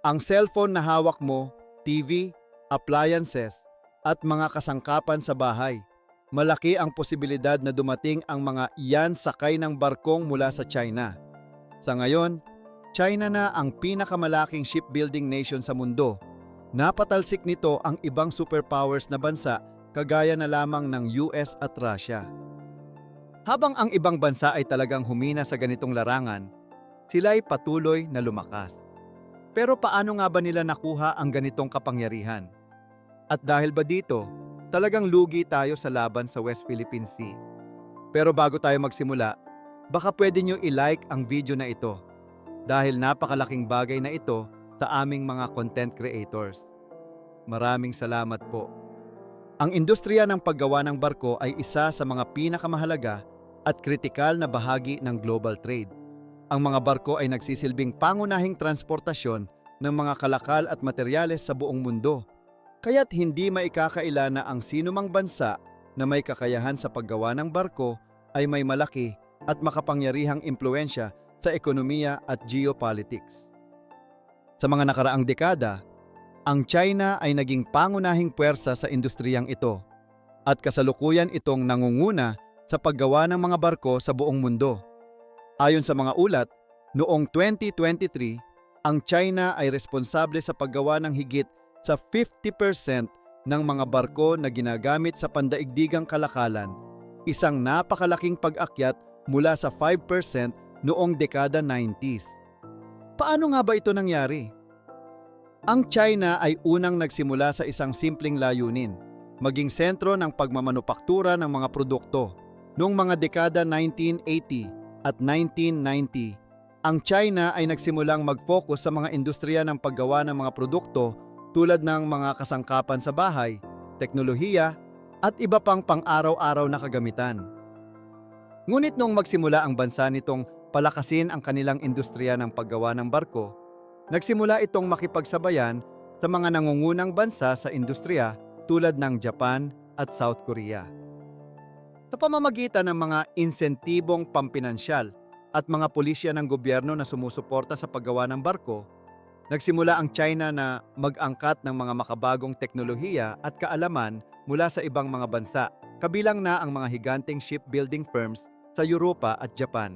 Ang cellphone na hawak mo, TV, appliances, at mga kasangkapan sa bahay. Malaki ang posibilidad na dumating ang mga iyan sakay ng barkong mula sa China. Sa ngayon, China na ang pinakamalaking shipbuilding nation sa mundo. Napatalsik nito ang ibang superpowers na bansa kagaya na lamang ng US at Russia. Habang ang ibang bansa ay talagang humina sa ganitong larangan, sila ay patuloy na lumakas. Pero paano nga ba nila nakuha ang ganitong kapangyarihan? At dahil ba dito, talagang lugi tayo sa laban sa West Philippine Sea. Pero bago tayo magsimula, baka pwede nyo i-like ang video na ito dahil napakalaking bagay na ito sa aming mga content creators. Maraming salamat po. Ang industriya ng paggawa ng barko ay isa sa mga pinakamahalaga at kritikal na bahagi ng global trade. Ang mga barko ay nagsisilbing pangunahing transportasyon ng mga kalakal at materyales sa buong mundo. Kaya't hindi maikakaila na ang sinumang bansa na may kakayahan sa paggawa ng barko ay may malaki at makapangyarihang impluensya sa ekonomiya at geopolitics. Sa mga nakaraang dekada, ang China ay naging pangunahing puwersa sa industriyang ito at kasalukuyan itong nangunguna sa paggawa ng mga barko sa buong mundo. Ayon sa mga ulat, noong 2023, ang China ay responsable sa paggawa ng higit sa 50% ng mga barko na ginagamit sa pandaigdigang kalakalan, isang napakalaking pag-akyat mula sa 5% noong dekada 90s. Paano nga ba ito nangyari? Ang China ay unang nagsimula sa isang simpleng layunin, maging sentro ng pagmamanupaktura ng mga produkto. Noong mga dekada 1980 at 1990, ang China ay nagsimulang mag-focus sa mga industriya ng paggawa ng mga produkto tulad ng mga kasangkapan sa bahay, teknolohiya, at iba pang pang-araw-araw na kagamitan. Ngunit noong magsimula ang bansa nitong palakasin ang kanilang industriya ng paggawa ng barko, nagsimula itong makipagsabayan sa mga nangungunang bansa sa industriya tulad ng Japan at South Korea. Sa pamamagitan ng mga insentibong pampinansyal at mga pulisya ng gobyerno na sumusuporta sa paggawa ng barko, nagsimula ang China na mag-angkat ng mga makabagong teknolohiya at kaalaman mula sa ibang mga bansa, kabilang na ang mga higanting shipbuilding firms sa Europa at Japan.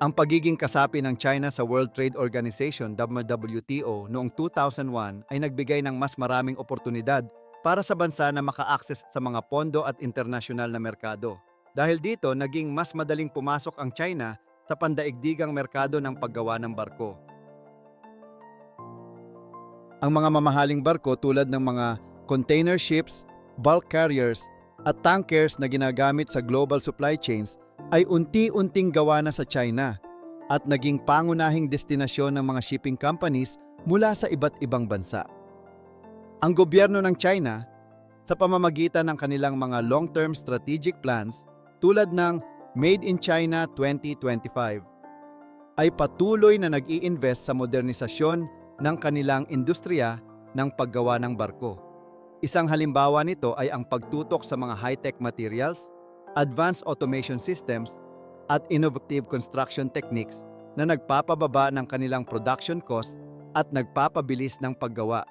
Ang pagiging kasapi ng China sa World Trade Organization WTO noong 2001 ay nagbigay ng mas maraming oportunidad para sa bansa na maka-access sa mga pondo at internasyonal na merkado. Dahil dito, naging mas madaling pumasok ang China sa pandaigdigang merkado ng paggawa ng barko. Ang mga mamahaling barko tulad ng mga container ships, bulk carriers, at tankers na ginagamit sa global supply chains ay unti-unting gawa na sa China at naging pangunahing destinasyon ng mga shipping companies mula sa iba't ibang bansa. Ang gobyerno ng China, sa pamamagitan ng kanilang mga long-term strategic plans tulad ng Made in China 2025, ay patuloy na nag invest sa modernisasyon ng kanilang industriya ng paggawa ng barko. Isang halimbawa nito ay ang pagtutok sa mga high-tech materials, advanced automation systems, at innovative construction techniques na nagpapababa ng kanilang production cost at nagpapabilis ng paggawa.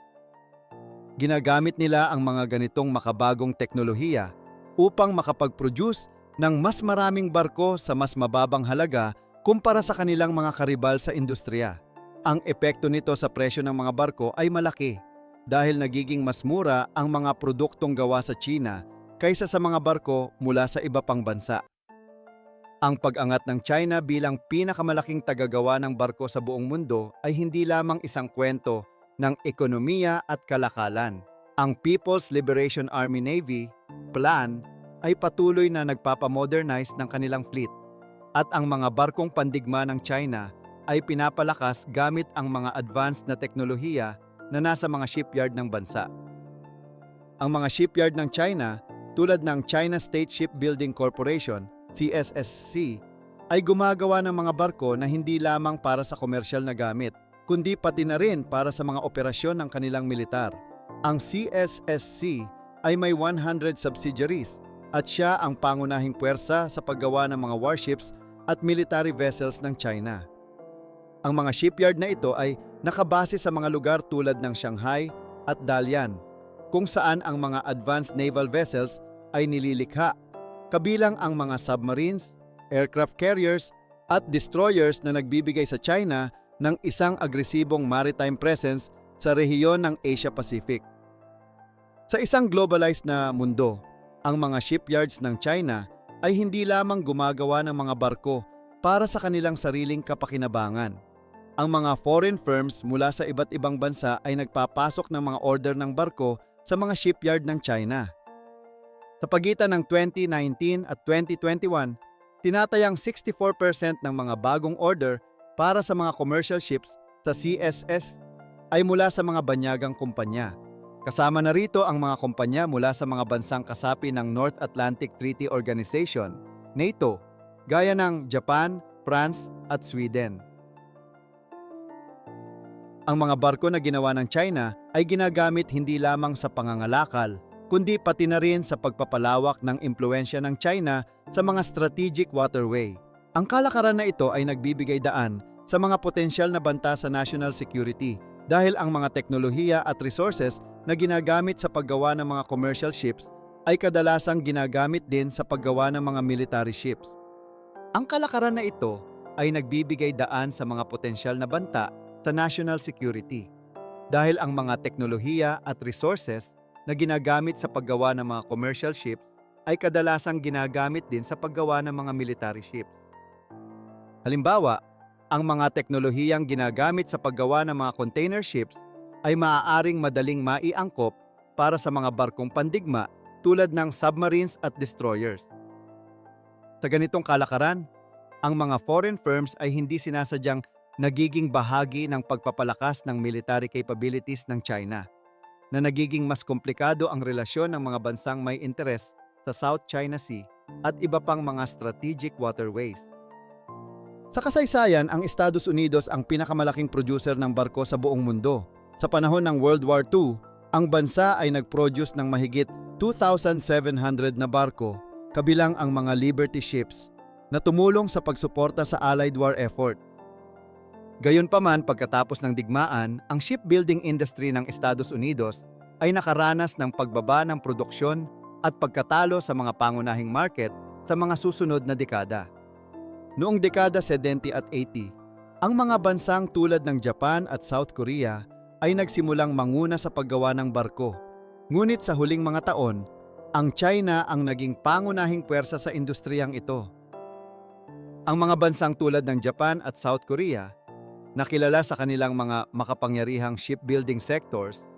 Ginagamit nila ang mga ganitong makabagong teknolohiya upang makapag-produce ng mas maraming barko sa mas mababang halaga kumpara sa kanilang mga karibal sa industriya. Ang epekto nito sa presyo ng mga barko ay malaki dahil nagiging mas mura ang mga produktong gawa sa China kaysa sa mga barko mula sa iba pang bansa. Ang pag-angat ng China bilang pinakamalaking tagagawa ng barko sa buong mundo ay hindi lamang isang kwento ng ekonomiya at kalakalan. Ang People's Liberation Army Navy, PLAN, ay patuloy na nagpapamodernize ng kanilang fleet at ang mga barkong pandigma ng China ay pinapalakas gamit ang mga advanced na teknolohiya na nasa mga shipyard ng bansa. Ang mga shipyard ng China tulad ng China State Shipbuilding Corporation, CSSC, ay gumagawa ng mga barko na hindi lamang para sa komersyal na gamit, kundi pati na rin para sa mga operasyon ng kanilang militar. Ang CSSC ay may 100 subsidiaries at siya ang pangunahing puwersa sa paggawa ng mga warships at military vessels ng China. Ang mga shipyard na ito ay nakabase sa mga lugar tulad ng Shanghai at Dalian, kung saan ang mga advanced naval vessels ay nililikha, kabilang ang mga submarines, aircraft carriers at destroyers na nagbibigay sa China ng isang agresibong maritime presence sa rehiyon ng Asia Pacific. Sa isang globalized na mundo, ang mga shipyards ng China ay hindi lamang gumagawa ng mga barko para sa kanilang sariling kapakinabangan. Ang mga foreign firms mula sa iba't ibang bansa ay nagpapasok ng mga order ng barko sa mga shipyard ng China. Sa pagitan ng 2019 at 2021, tinatayang 64% ng mga bagong order para sa mga commercial ships sa CSS ay mula sa mga banyagang kumpanya. Kasama na rito ang mga kumpanya mula sa mga bansang kasapi ng North Atlantic Treaty Organization, NATO, gaya ng Japan, France at Sweden. Ang mga barko na ginawa ng China ay ginagamit hindi lamang sa pangangalakal, kundi pati na rin sa pagpapalawak ng impluensya ng China sa mga strategic waterway. Ang kalakaran na ito ay nagbibigay daan sa mga potensyal na banta sa national security dahil ang mga teknolohiya at resources na ginagamit sa paggawa ng mga commercial ships ay kadalasang ginagamit din sa paggawa ng mga military ships. Ang kalakaran na ito ay nagbibigay daan sa mga potensyal na banta sa national security dahil ang mga teknolohiya at resources na ginagamit sa paggawa ng mga commercial ships ay kadalasang ginagamit din sa paggawa ng mga military ships. Halimbawa, ang mga teknolohiyang ginagamit sa paggawa ng mga container ships ay maaaring madaling maiangkop para sa mga barkong pandigma tulad ng submarines at destroyers. Sa ganitong kalakaran, ang mga foreign firms ay hindi sinasadyang nagiging bahagi ng pagpapalakas ng military capabilities ng China, na nagiging mas komplikado ang relasyon ng mga bansang may interes sa South China Sea at iba pang mga strategic waterways. Sa kasaysayan, ang Estados Unidos ang pinakamalaking producer ng barko sa buong mundo. Sa panahon ng World War II, ang bansa ay nag-produce ng mahigit 2,700 na barko, kabilang ang mga Liberty ships, na tumulong sa pagsuporta sa Allied War effort. Gayunpaman, pagkatapos ng digmaan, ang shipbuilding industry ng Estados Unidos ay nakaranas ng pagbaba ng produksyon at pagkatalo sa mga pangunahing market sa mga susunod na dekada. Noong dekada 70 at 80, ang mga bansang tulad ng Japan at South Korea ay nagsimulang manguna sa paggawa ng barko. Ngunit sa huling mga taon, ang China ang naging pangunahing puwersa sa industriyang ito. Ang mga bansang tulad ng Japan at South Korea, na kilala sa kanilang mga makapangyarihang shipbuilding sectors,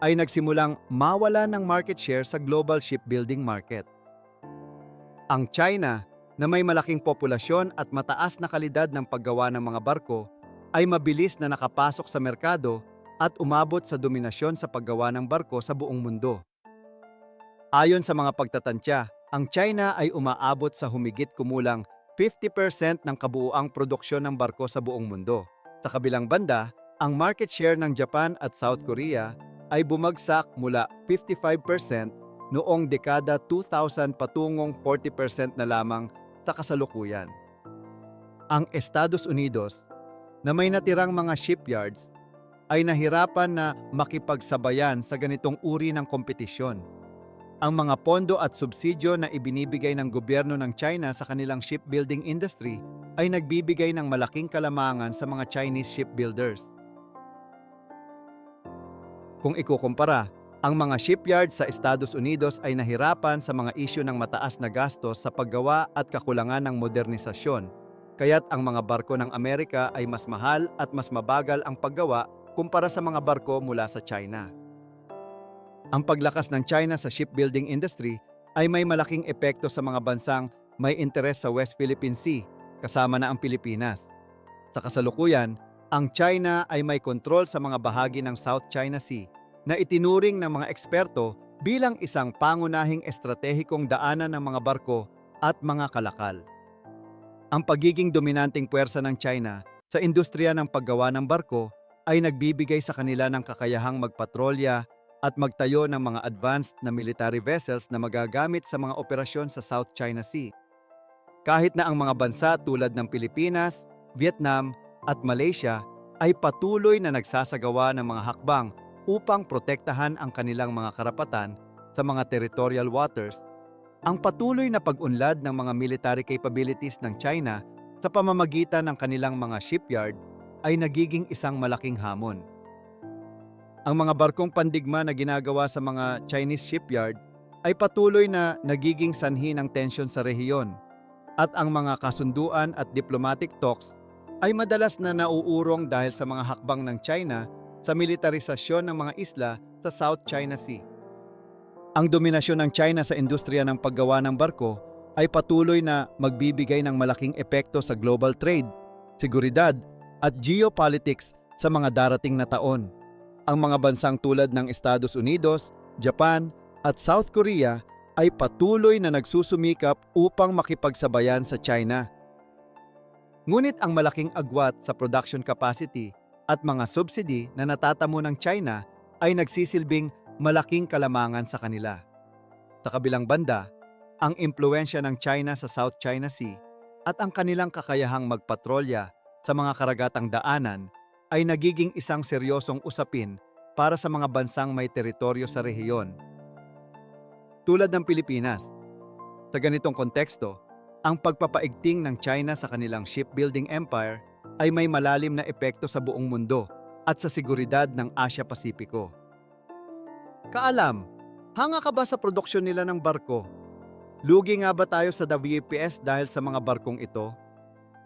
ay nagsimulang mawala ng market share sa global shipbuilding market. Ang China, na may malaking populasyon at mataas na kalidad ng paggawa ng mga barko, ay mabilis na nakapasok sa merkado at umabot sa dominasyon sa paggawa ng barko sa buong mundo. Ayon sa mga pagtatantya, ang China ay umaabot sa humigit kumulang 50% ng kabuuang produksyon ng barko sa buong mundo. Sa kabilang banda, ang market share ng Japan at South Korea ay bumagsak mula 55% noong dekada 2000 patungong 40% na lamang sa kasalukuyan. Ang Estados Unidos, na may natirang mga shipyards, ay nahirapan na makipagsabayan sa ganitong uri ng kompetisyon. Ang mga pondo at subsidyo na ibinibigay ng gobyerno ng China sa kanilang shipbuilding industry ay nagbibigay ng malaking kalamangan sa mga Chinese shipbuilders. Kung ikukumpara, ang mga shipyards sa Estados Unidos ay nahirapan sa mga isyu ng mataas na gastos sa paggawa at kakulangan ng modernisasyon, kaya't ang mga barko ng Amerika ay mas mahal at mas mabagal ang paggawa kumpara sa mga barko mula sa China. Ang paglakas ng China sa shipbuilding industry ay may malaking epekto sa mga bansang may interes sa West Philippine Sea, kasama na ang Pilipinas. Sa kasalukuyan, ang China ay may kontrol sa mga bahagi ng South China Sea na itinuring ng mga eksperto bilang isang pangunahing estratehikong daanan ng mga barko at mga kalakal. Ang pagiging dominanteng puwersa ng China sa industriya ng paggawa ng barko ay nagbibigay sa kanila ng kakayahang magpatrolya at magtayo ng mga advanced na military vessels na magagamit sa mga operasyon sa South China Sea. Kahit na ang mga bansa tulad ng Pilipinas, Vietnam at Malaysia ay patuloy na nagsasagawa ng mga hakbang upang protektahan ang kanilang mga karapatan sa mga territorial waters. Ang patuloy na pag-unlad ng mga military capabilities ng China sa pamamagitan ng kanilang mga shipyard ay nagiging isang malaking hamon. Ang mga barkong pandigma na ginagawa sa mga Chinese shipyard ay patuloy na nagiging sanhi ng tensyon sa rehiyon at ang mga kasunduan at diplomatic talks ay madalas na nauurong dahil sa mga hakbang ng China sa militarisasyon ng mga isla sa South China Sea. Ang dominasyon ng China sa industriya ng paggawa ng barko ay patuloy na magbibigay ng malaking epekto sa global trade, seguridad at geopolitics sa mga darating na taon. Ang mga bansang tulad ng Estados Unidos, Japan at South Korea ay patuloy na nagsusumikap upang makipagsabayan sa China. Ngunit ang malaking agwat sa production capacity at mga subsidy na natatamo ng China ay nagsisilbing malaking kalamangan sa kanila. Sa kabilang banda, ang impluensya ng China sa South China Sea at ang kanilang kakayahang magpatrolya sa mga karagatang daanan ay nagiging isang seryosong usapin para sa mga bansang may teritoryo sa rehiyon. Tulad ng Pilipinas. Sa ganitong konteksto, ang pagpapaigting ng China sa kanilang shipbuilding empire ay may malalim na epekto sa buong mundo at sa seguridad ng Asia-Pasipiko. Kaalam, hanga ka ba sa produksyon nila ng barko? Lugi nga ba tayo sa WPS dahil sa mga barkong ito?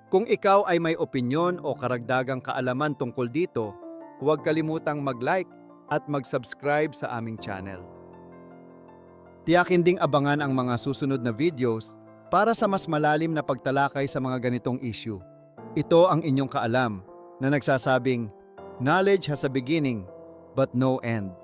Kung ikaw ay may opinyon o karagdagang kaalaman tungkol dito, huwag kalimutang mag-like at mag-subscribe sa aming channel. Tiyakin ding abangan ang mga susunod na videos para sa mas malalim na pagtalakay sa mga ganitong issue. Ito ang inyong kaalam na nagsasabing, Knowledge has a beginning, but no end.